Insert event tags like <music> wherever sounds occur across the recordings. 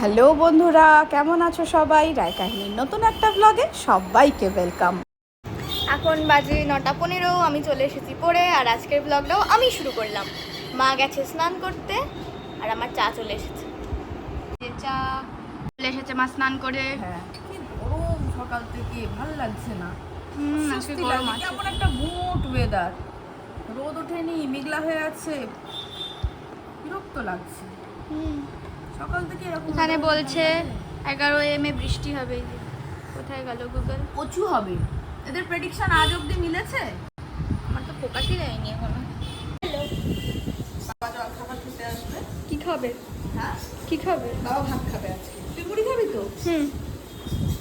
Hello বন্ধুরা কেমন আছো সবাই? রায় কাহিনীর নতুন একটা ব্লগে সবাইকে ওয়েলকাম এখন বাজে নটা পনেরো আমি চলে এসেছি পড়ে আর আজকের ব্লগটাও আমি শুরু করলাম। মা গেছে স্নান করতে আর আমার চা চলে এসেছে। যে চা চলে এসেছে মা স্নান করে। হ্যাঁ। গরম সকাল থেকে ভালো লাগছে না। কেমন একটা গুমোট ওয়েদার রোদ ওঠেনি মেঘলা হয়ে আছে। বিরক্ত লাগছে। হুম। এখানে বলছে এগারো এম এ বৃষ্টি হবে। কোথায় গেল গুগল প্রচুর হবে। এদের প্রেডিকশন আজ অবধি মিলেছে? আমার তো ফোকাসই দেয়নি এখনও। বাবা জল খাবার খেতে আসবে। কি খাবে? হ্যাঁ? কি খাবে? বাবা ভাত খাবে আজকে। তুই মুড়ি খাবি তো? হুম।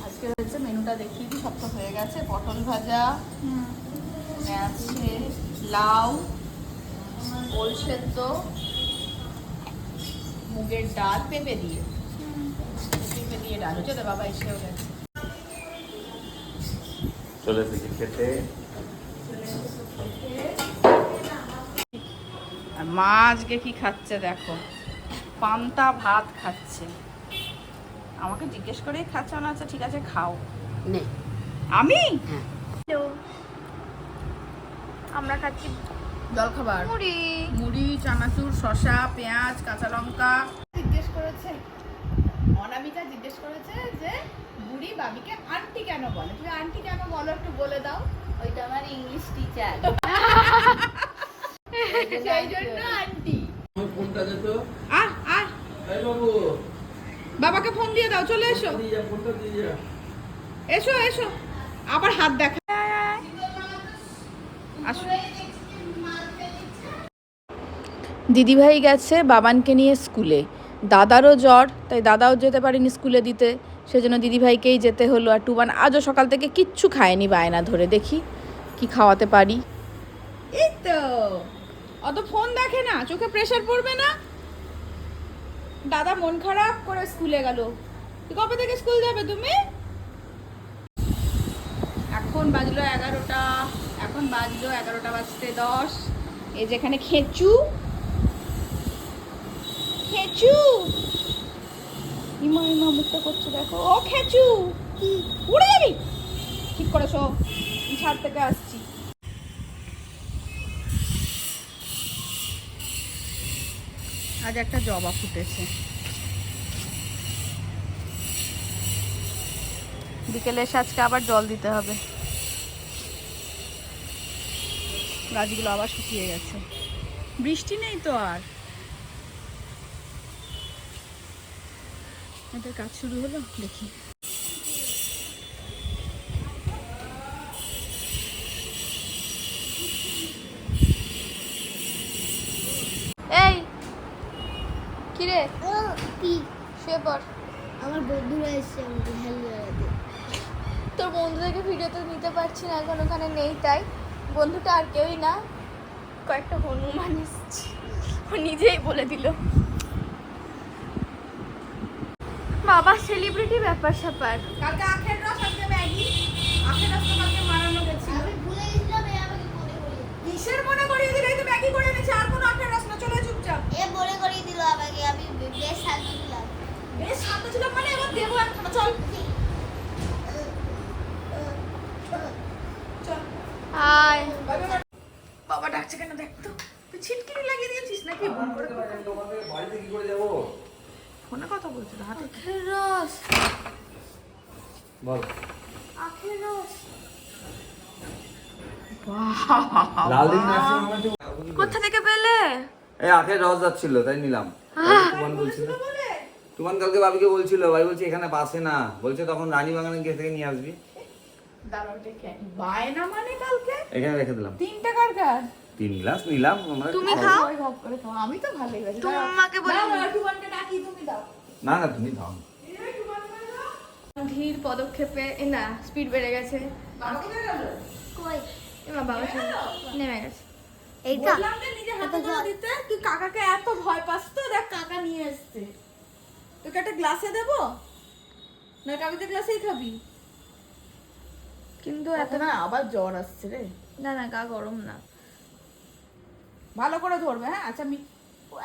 আজকে হচ্ছে মেনুটা দেখিয়ে দিই সব তো হয়ে গেছে। পটল ভাজা আছে লাউ ওল সেদ্ধ মুগের ডাল পেঁপে দিয়ে। পেঁপে দিয়ে ডাল। হচ্ছে তো বাবা এসেও গেছে চলে এসেছি খেতে। আর মা আজকে কি খাচ্ছে দেখো? পান্তা ভাত খাচ্ছে। আমাকে জিজ্ঞেস করেই খাচ্ছে না আচ্ছা ঠিক আছে খাও। নে। আমি? হ্যালো। আমরা খাচ্ছি জলখাবার মুড়ি। মুড়ি চানাচুর শসা পেঁয়াজ কাঁচা লঙ্কা। জিজ্ঞেস করেছে অনামিকা জিজ্ঞেস করেছে যে বুড়ি বাবিকে আন্টি কেন বলে? তুমি আন্টি কেন বলো একটু বলে দাও। ওইটা আমার ইংলিশ টিচার <laughs> সেই জন্য আন্টি। ফোনটা দে তো। আহ আহ। এই বাবু। বাবাকে ফোন দিয়ে দাও চলে এসো। ফোনটা দিয়ে এসো এসো। আবার হাত দেখা দিদিভাই গেছে বাবানকে নিয়ে স্কুলে। দাদারও জ্বর, তাই দাদাও যেতে পারেনি স্কুলে দিতে। সেজন্য দিদিভাইকেই যেতে হলো। আর টুবান আজও সকাল থেকে কিচ্ছু খায়নি বায়না ধরে। দেখি কি খাওয়াতে পারি। এই তো। অত ফোন দেখে না, চোখে প্রেশার পড়বে না। দাদা মন খারাপ করে স্কুলে গেল। কবে থেকে স্কুল যাবে তুমি? এখন বাজলো এগারোটা। এখন বাজলো এগারোটা বাজতে দশ। এই যেখানে খেচু খেচু। ইমা ইমা মুখটা করছে দেখো। ও খেচু। উড়ে যাবি? ঠিক করে শো আমি ছাদ থেকে আসছি। আজ একটা জবা ফুটেছে। বিকেলে এসে আজকে আবার জল দিতে হবে। গাছগুলো আবার শুকিয়ে গেছে। বৃষ্টি নেই তো আর? এদের কাজ শুরু হলো দেখি। এই কি রে কি? শুয়ে পড়। আমার বন্ধুরা এসছে আমাকে হেল্প তোর বন্ধুদেরকে ভিডিও তো নিতে পারছি না এখন ওখানে নেই তাই। বন্ধুটা আর কেউই না কয়েকটা হনুমান এসছে। ও নিজেই বলে দিল। বাবা সেলিব্রিটি ব্যাপার স্যাপার। কালকে আখের রস আজকে ম্যাগি। আখের রস তো কালকে মারানো গেছে আমি ভুলে গেছিলাম আমাকে মনে করিয়ে কিসের মনে করিয়ে দিলে? তো ম্যাগি করে এনেছে আর কোনো আখের রস না চলে চুপচাপ এ মনে করিয়ে দিল আমাকে আমি বেশ শান্ত ছিলাম বেশ শান্ত ছিলাম মানে এবার দেবো একখানা চল চল আয় বাবা ডাকছে কেন দেখ তো তুই ছিটকিনি লাগিয়ে দিয়েছিস নাকি ফোন করে বাড়িতে কি করে যাব ফোনে কথা বলছিল হাতে আখের রস বল আখের রস নার্সিং হোমে কোথা থেকে পেলে? এই আখের রস যাচ্ছিল তাই নিলাম। তুমান বলছিল তুমান কালকে বাবিকে বলছিল ভাই বলছি এখানে পাশে না। বলছে তখন রানী বাগানে গিয়ে থেকে নিয়ে আসবি। মানে কালকে? এখানে রেখে দিলাম। তিন টাকার কার? তিন গ্লাস নিলাম তুমি খাও। ওই ভাব করে খাও আমি তো ভালোই বাসি তোমাকে বলি টুবানকে ডাকি তুমি দাও। না না তুমি দাও ধীর পদক্ষেপে না স্পিড বেড়ে গেছে। বাবা কোথায় গেল কই? এবার বাবা নেমে গেছে। এইটা। বললাম নিজে হাতে করে দিতে তুই কাকাকে এত ভয় পাস? তো দেখ কাকা নিয়ে এসছে। তোকে একটা গ্লাসে দেবো? না কাবিতে গ্লাসেই খাবি। কিন্তু এত এত না আবার জ্বর আসছে রে। না না গা গরম না। ভালো করে ধরবে হ্যাঁ? আচ্ছা আমি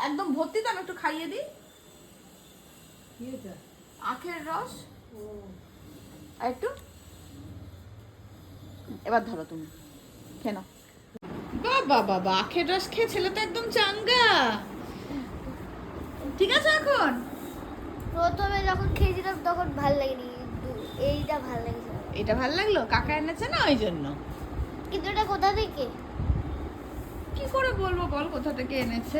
একদম ভর্তি তো আমি একটু খাইয়ে দিই। আখের রস। আর একটু? এবার ধরো তুমি। কেন বাবা বাবা আখের রস খেয়ে ছেলে তো একদম চাঙ্গা। ঠিক আছে এখন? প্রথমে যখন খেয়েছিলাম তখন ভালো লাগেনি কিন্তু এইটা ভালো লেগেছে। এটা ভালো লাগল? কাকা এনেছে না ওই জন্য? কিন্তু এটা কোথা থেকে? কি করে বলব বল কোথা থেকে এনেছে?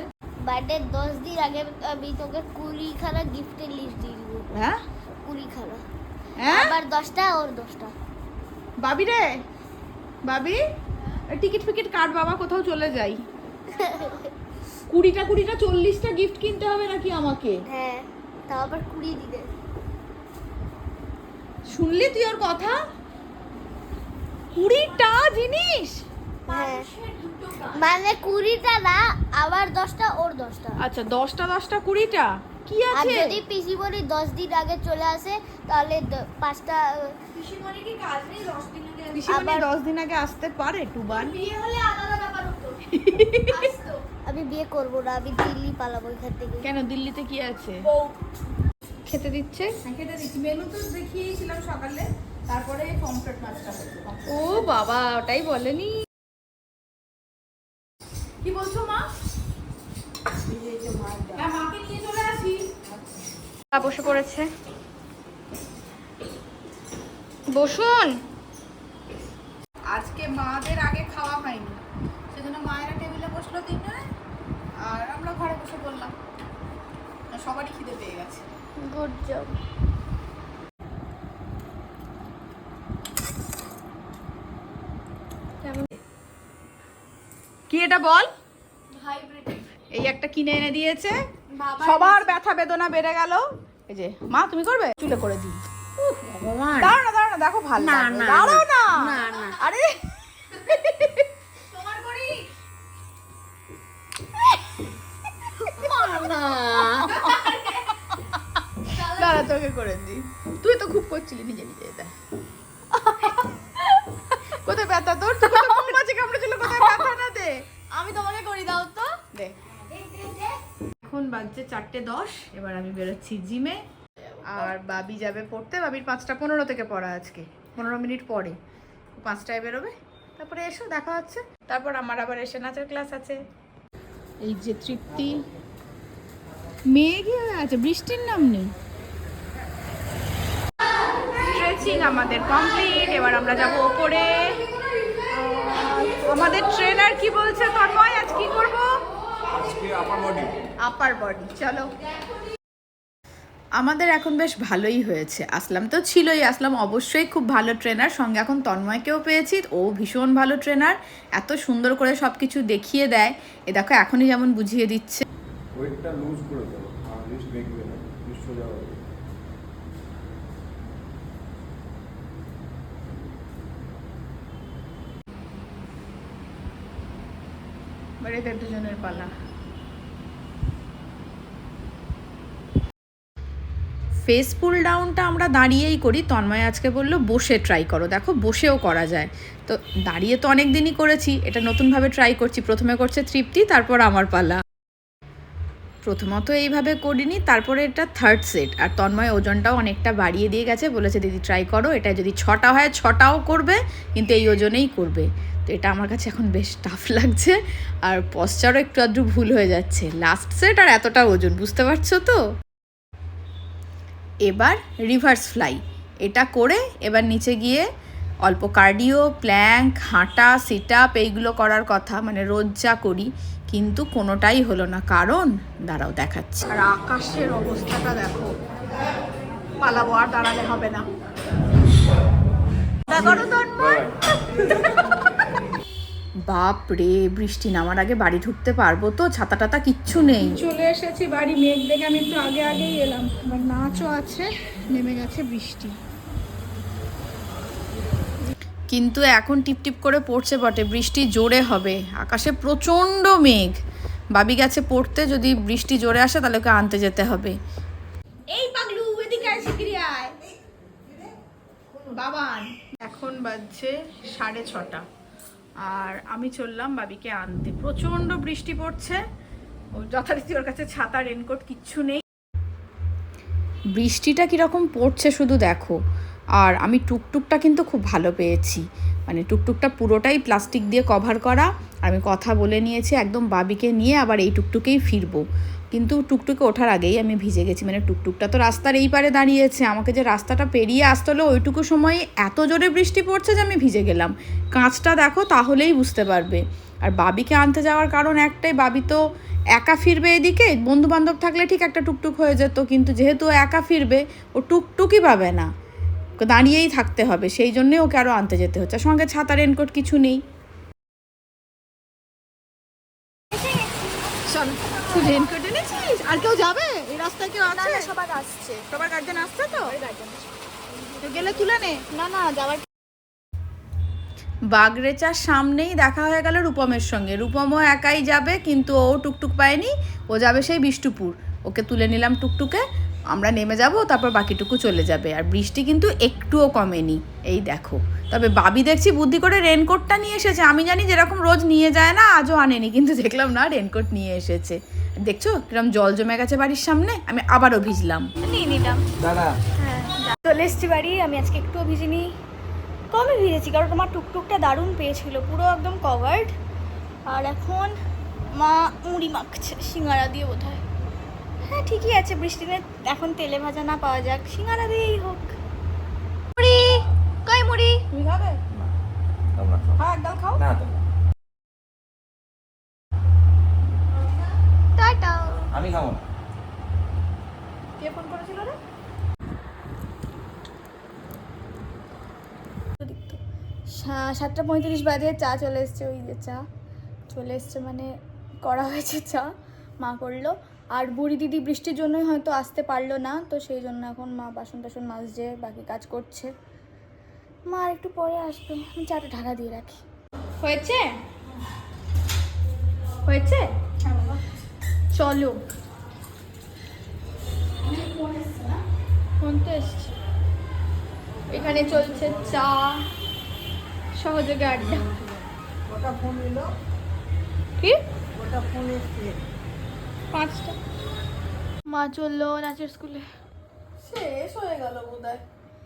বার্থডে দশ দিন আগে আমি তোকে কুড়ি খানা গিফটের লিস্ট দিয়ে দিব। হ্যাঁ? কুড়ি খানা হ্যাঁ? আবার দশটা ওর দশটা। বাবি রে বাবি? টিকিট ফিকিট কাট বাবা কোথাও চলে যাই? কুড়িটা কুড়িটা চল্লিশটা গিফট কিনতে হবে নাকি আমাকে? হ্যাঁ তাও আবার কুড়ি দিনে শুনলি তুই ওর কথা? কুড়িটা জিনিস? হ্যাঁ। মানে কুড়িটা না আবার দশটা ওর দশটা। আচ্ছা দশটা দশটা কুড়িটা? কি আর আছে? যদি পিসিমণি দশ দিন আগে চলে আসে তাহলে পাঁচটা পিসিমণি আবার- দশ দিন আগে আসতে পারে টুবান? আমি বিয়ে করব না আমি দিল্লি পালাবো এখান থেকে। কেন দিল্লিতে কি আছে? খেতে দিচ্ছে? খেতে দিচ্ছি। মেনু তো দেখিয়েছিলাম সকালে তারপরে পমফ্রেট মাছটা ও বাবা ওটাই বলেনি। কি বলছো মা? হ্যাঁ, মাকে নিয়ে চলে আসি। বসে পড়েছে। বসুন। আজকে মাদের আগে খাওয়া হয়নি। সেজন্য মায়েরা টেবিলে বসল তিনজনে আর আমরা ঘরে বসে বললাম সবারই খিদে পেয়ে গেছে। Good job. কি এটা বল? এই একটা কিনে এনে দিয়েছে। সবার ব্যথা বেদনা বেড়ে গেল। এই যে মা তুমি করবে? চুলে করে দিই। দাঁড়াও না না দেখো ভালো লাগবে। দাঁড়াও না আরে। তোমার করি। দাঁড়া তোকে করে দিই। তুই তো খুব করছিলি নিজে নিজে এটা কোথায় ব্যথা তোর? তুই তো মৌমাছি কামড়েছিল কোথায় ব্যথা না দে। আমি তোমাকে করি দাও তো। দে। এখন বাজছে চারটে দশ এবার আমি বেরোচ্ছি জিমে। আর বাবি যাবে পড়তে বাবির পাঁচটা পনেরো থেকে পড়া আজকে পনেরো মিনিট পরে। পাঁচটায় বেরোবে তারপরে এসো দেখা হচ্ছে। তারপর আমার আবার এসে নাচের ক্লাস আছে। এই যে তৃপ্তি মেয়ে কি হয়ে আছে বৃষ্টির নাম নেই। স্ট্রেচিং আমাদের কমপ্লিট এবার আমরা যাব ওপরে। আমাদের ট্রেনার কি বলছে তন্ময় আজ কি করব? আপার বডি চলো। আমাদের এখন বেশ ভালোই হয়েছে। আসলাম তো ছিলই আসলাম অবশ্যই খুব ভালো ট্রেনার সঙ্গে এখন তন্ময়কেও পেয়েছি ও ভীষণ ভালো ট্রেনার এত সুন্দর করে সব কিছু দেখিয়ে দেয়। এ দেখো এখনই যেমন বুঝিয়ে দিচ্ছে। ওয়েটটা লুজ করে দাও আর রিস্ট দেখবে না রিস্ট সোজা হবে এবার দুজনের পালা। ফেস পুল ডাউনটা আমরা দাঁড়িয়েই করি। তন্ময় আজকে বলল, বসে ট্রাই করো। দেখো, বসেও করা যায়। তো দাঁড়িয়ে তো অনেক দিনই করেছি। এটা নতুনভাবে ট্রাই করছি। প্রথমে করছে তৃপ্তি, তারপর আমার পালা। প্রথমত এইভাবে করিনি, তারপরে এটা থার্ড সেট আর তন্ময় ওজনটাও অনেকটা বাড়িয়ে দিয়ে গেছে। বলেছে, দিদি ট্রাই করো। এটা যদি ছটা হয়, ছটাও করবে, কিন্তু এই ওজনেই করবে। তো এটা আমার কাছে এখন বেশ টাফ লাগছে। আর পশ্চারও একটু আধটু ভুল হয়ে যাচ্ছে। লাস্ট সেট আর এতটা ওজন, বুঝতে পারছ তো? এবার রিভার্স ফ্লাই এটা করে এবার নিচে গিয়ে অল্প কার্ডিও প্ল্যাঙ্ক হাঁটা সিট আপ এইগুলো করার কথা মানে রোজ যা করি কিন্তু কোনোটাই হলো না। কারণ দাঁড়াও দেখাচ্ছি। আর আকাশের অবস্থাটা দেখো। পালাবো আর দাঁড়ালে হবে না। করো। বাপ রে বৃষ্টি নামার আগে বাড়ি ঢুকতে পারব তো? ছাতা টাতা কিচ্ছু নেই। চলে এসেছি বাড়ি মেঘ দেখে আমি একটু আগে আগেই এলাম। নাচও আছে নেমে গেছে বৃষ্টি। কিন্তু এখন টিপটিপ করে পড়ছে বটে বৃষ্টি জোরে হবে। আকাশে প্রচণ্ড মেঘ। বাবি গেছে পড়তে যদি বৃষ্টি জোরে আসে তাহলে ওকে আনতে যেতে হবে। এই পাগলু এদিকে বাবান এখন বাজছে সাড়ে ছটা। আর আমি চললাম বাবিকে আনতে। প্রচণ্ড বৃষ্টি পড়ছে। যথারীতি ওর কাছে ছাতা রেনকোট কিচ্ছু নেই। বৃষ্টিটা কীরকম পড়ছে শুধু দেখো। আর আমি টুকটুকটা কিন্তু খুব ভালো পেয়েছি। মানে টুকটুকটা পুরোটাই প্লাস্টিক দিয়ে কভার করা। আমি কথা বলে নিয়েছি, একদম বাবিকে নিয়ে আবার এই টুকটুকেই ফিরবো। কিন্তু টুকটুকে ওঠার আগেই আমি ভিজে গেছি। মানে টুকটুকটা তো রাস্তার এই পারে দাঁড়িয়েছে। আমাকে যে রাস্তাটা পেরিয়ে আসতে হলো, ওইটুকু সময়ে এত জোরে বৃষ্টি পড়ছে যে আমি ভিজে গেলাম। কাঁচটা দেখো, তাহলেই বুঝতে পারবে। আর বাবিকে আনতে যাওয়ার কারণ একটাই, বাবি তো একা ফিরবে এদিকে বন্ধু বান্ধব থাকলে ঠিক একটা টুকটুক হয়ে যেত, কিন্তু যেহেতু একা ফিরবে, ও টুকটুকই পাবে না। দাঁড়িয়েই থাকতে হবে, সেই জন্যই ওকে আরও আনতে যেতে হচ্ছে। সঙ্গে ছাতা, রেনকোট কিছু নেই। তুই রেনকোট এনেছিস? আর কেউ যাবে? এই রাস্তায় কেউ আছে? সবার আসছে। সবার গার্জেন আসছে তো? তো গেলে তুলে নে। না না যাওয়ার বাগরেচার সামনেই দেখা হয়ে গেল রূপমের সঙ্গে। রূপমও একাই যাবে কিন্তু ও টুকটুক পায়নি। ও যাবে সেই বিষ্ণুপুর। ওকে তুলে নিলাম টুকটুকে। আমরা নেমে যাব তারপর বাকিটুকু চলে যাবে। আর বৃষ্টি কিন্তু একটুও কমেনি। এই দেখো। তবে বাবি দেখছি বুদ্ধি করে রেনকোটটা নিয়ে এসেছে। আমি জানি যেরকম রোজ নিয়ে যায় না আজও আনেনি। কিন্তু দেখলাম না রেনকোট নিয়ে এসেছে। দেখছ? কিরম জল জমে গেছে বাড়ির সামনে? আমি আবারও ভিজলাম। নিয়ে নিলাম। দাদা হ্যাঁ চলে এসছি বাড়ি। আমি আজকে একটুও ভিজিনি। কমই ভিজেছি? কারণ তোমার টুকটুকটা দারুণ পেয়েছিল। পুরো একদম কভার্ড আর এখন মা মুড়ি মাখছে সিঙ্গারা দিয়ে বোধ হয় হ্যাঁ ঠিকই আছে। বৃষ্টিতে এখন তেলে ভাজা না পাওয়া যাক। সিঙ্গারা দিয়েই হোক। মুড়ি! কই মুড়ি? তুমি খাবে? খাও। হ্যাঁ একদম খাও। না তোমরা টাটা খাব না কে ফোন করেছিল রে? সাতটা পঁয়ত্রিশ বাজে চা চলে এসছে ওই যে চা। চলে এসছে মানে করা হয়েছে চা মা করল। আর বুড়ি দিদি বৃষ্টির জন্যই হয়তো আসতে পারল না তো সেই জন্য এখন মা বাসন টাসন মাজছে বাকি কাজ করছে। মা আর একটু পরে আসবে আমি চাটা ঢাকা দিয়ে রাখি। হয়েছে? হয়েছে? চলো। ফোন তো এখানে চলছে চা সহযোগে আড্ডা। কি? পাঁচটা। মা চলল নাচের স্কুলে শেষ হয়ে গেল বোধ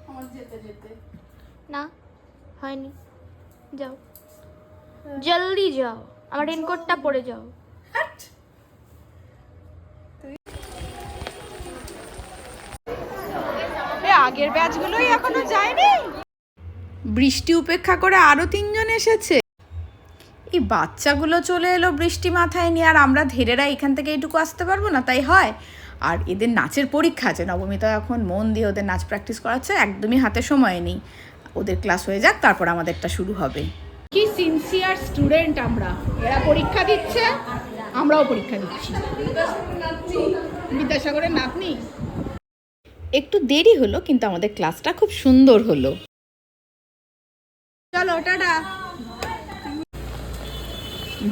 আমার যেতে যেতে। না হয়নি। যাও। জলদি যাও। আমার রেনকোটটা পরে যাও। আগের ব্যাচগুলোই এখনও যায়নি? বৃষ্টি উপেক্ষা করে আরও তিনজন এসেছে। এই বাচ্চাগুলো চলে এলো বৃষ্টি মাথায় নিয়ে আর আমরা ধেরেরা এখান থেকে এইটুকু আসতে পারব না তাই হয়। আর এদের নাচের পরীক্ষা আছে নবমী তো এখন মন দিয়ে ওদের নাচ প্র্যাকটিস করাচ্ছে একদমই হাতে সময় নেই। ওদের ক্লাস হয়ে যাক তারপর আমাদেরটা শুরু হবে। কি সিনসিয়ার স্টুডেন্ট আমরা। এরা পরীক্ষা দিচ্ছে আমরাও পরীক্ষা দিচ্ছি। বিদ্যাসাগরের নাতনি? একটু দেরি হলো কিন্তু আমাদের ক্লাসটা খুব সুন্দর হলো। চলো টাটা।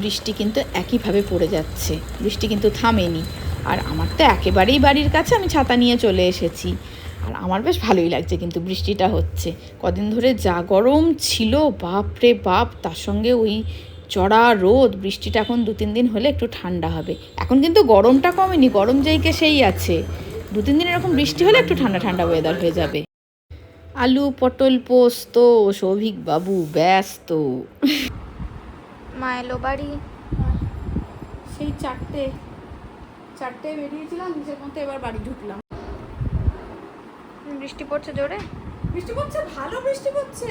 বৃষ্টি কিন্তু একইভাবে পড়ে যাচ্ছে। বৃষ্টি কিন্তু থামেনি। আর আমার তো একেবারেই বাড়ির কাছে আমি ছাতা নিয়ে চলে এসেছি। আর আমার বেশ ভালোই লাগছে কিন্তু বৃষ্টিটা হচ্ছে। কদিন ধরে যা গরম ছিল বাপ রে বাপ তার সঙ্গে ওই চড়া রোদ বৃষ্টিটা এখন দু তিন দিন হলে একটু ঠান্ডা হবে। এখন কিন্তু গরমটা কমেনি গরম যেইকে সেই আছে। দু তিন দিন এরকম বৃষ্টি হলে একটু ঠান্ডা ঠান্ডা ওয়েদার হয়ে যাবে। আলু পটল পোস্ত সৌভিক বাবু ব্যস্ত। মা এলো বাড়ি? সেই চারটে চারটে বেরিয়েছিলাম নিজের মতো এবার বাড়ি ঢুকলাম। বৃষ্টি পড়ছে জোরে? বৃষ্টি পড়ছে ভালো বৃষ্টি পড়ছে।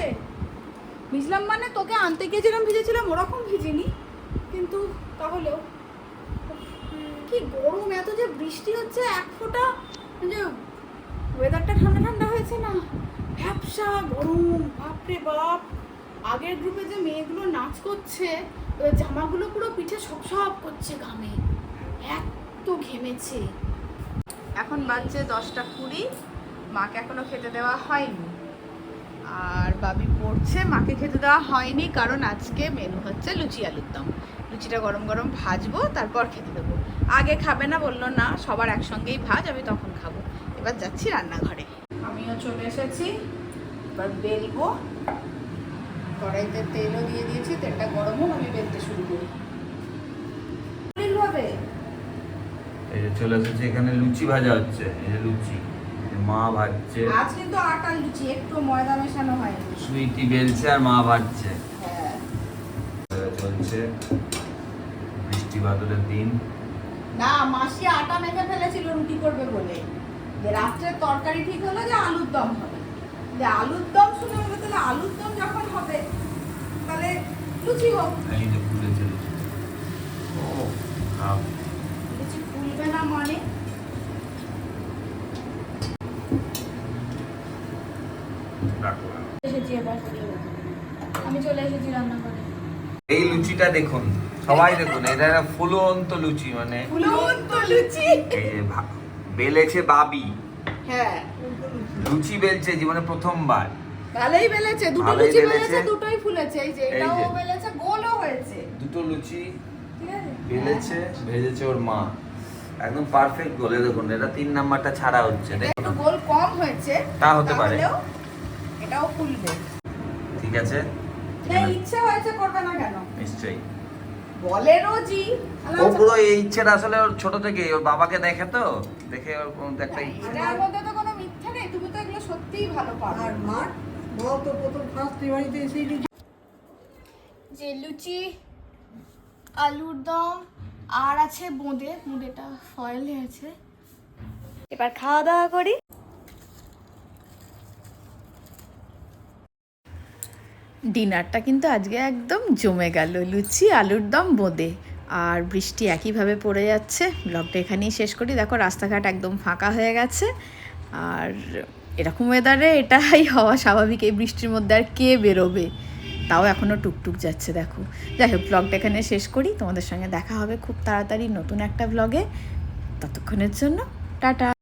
ভিজলাম মানে তোকে আনতে গিয়ে যেরকম ভিজেছিলাম ওরকম ভিজিনি। কিন্তু তাহলেও কি গরম, এত যে বৃষ্টি হচ্ছে, এক ফোঁটা যে ওয়েদারটা ঠান্ডা ঠান্ডা হয়েছে না? ভ্যাপসা গরম, বাপরে বাপ। আগের গ্রুপে যে মেয়েগুলো নাচ করছে জামাগুলো পুরো পিঠে সব সব করছে ঘামে। এত ঘেমেছে। এখন বাজছে দশটা কুড়ি, মাকে এখনও খেতে দেওয়া হয়নি। আর বাবি পড়ছে, মাকে খেতে দেওয়া হয়নি, কারণ আজকে মেনু হচ্ছে লুচি আলুর দম লুচিটা গরম গরম ভাজবো, তারপর খেতে দেবো। আগে খাবে না বলল না সবার একসঙ্গেই ভাজ আমি তখন খাব। এবার যাচ্ছি রান্নাঘরে। আমিও চলে এসেছি। এবার বেলবো। কড়াইতে তেলও দিয়ে দিয়েছি তেলটা গরম হোক আমি বেলতে শুরু করি। হবে এই যে চলে এসেছে এখানে লুচি ভাজা হচ্ছে এই যে লুচি। মা ভাজছে। আজ কিন্তু আটা লুচি একটু ময়দা মেশানো হয়নি। সুইটি বেলছে আর মা ভাজছে। হ্যাঁ। চলছে বৃষ্টি বাদলের দিন। না মাসি আটা মেখে ফেলেছিল রুটি করবে বলে। যে রাত্রে তরকারি ঠিক হলো যে আলুর দম হবে। যে আলুর দম শুনে হলো তাহলে আলুর দম যখন হবে তাহলে লুচি হোক। লুচি ফুলবে না মানে? আমি চলে এসেছি রান্না করে এই লুচিটা দেখুন। সবাই দেখুন এটা একটা ফুলন্ত লুচি মানে ফুলন্ত লুচি? এই যে বেলেছে বাবি। হ্যাঁ। লুচি বেলছে জীবনে প্রথমবার। ভালোই বেলেছে দুটো লুচি বেলেছে। দুটোই ফুলেছে এই যে এটাও বেলেছে গোলও হয়েছে। দুটো লুচি বেলেছে ভেজেছে ওর মা। একদম পারফেক্ট গোলে দেখুন এটা তিন নাম্বারটা ছাড়া হচ্ছে এটা একটু গোল কম হয়েছে তা হতে পারে। এটাও ফুলবে। ঠিক আছে? না ইচ্ছে হয়েছে করবে না কেন? নিশ্চয়ই। বলে রোজই। ও পুরো এই ইচ্ছেটা আসলে ওর ছোট থেকে ওর বাবাকে দেখে তো? দেখে ওর একটা ইচ্ছে এটার মধ্যে তো কোনো মিথ্যা নেই তুমি তো এগুলো সত্যিই ভালো পারো। আর বল তো প্রথম ফার্স্ট যে লুচি আলুর দম আর আছে বোঁদে। বোঁদেটা ফয়েলে আছে। এবার খাওয়া দাওয়া করি। ডিনারটা কিন্তু আজকে একদম জমে গেল। লুচি, আলুর দম, বোঁদে। আর বৃষ্টি একইভাবে পড়ে যাচ্ছে। ব্লগটা এখানেই শেষ করি। দেখো, রাস্তাঘাট একদম ফাঁকা হয়ে গেছে। আর এরকম ওয়েদারে এটাই হওয়া স্বাভাবিক। এই বৃষ্টির মধ্যে আর কে বেরোবে? তাও এখনও টুকটুক যাচ্ছে, দেখো। যাই হোক, ব্লগটা এখানে শেষ করি। তোমাদের সঙ্গে দেখা হবে খুব তাড়াতাড়ি নতুন একটা ব্লগে ততক্ষণের জন্য, টাটা।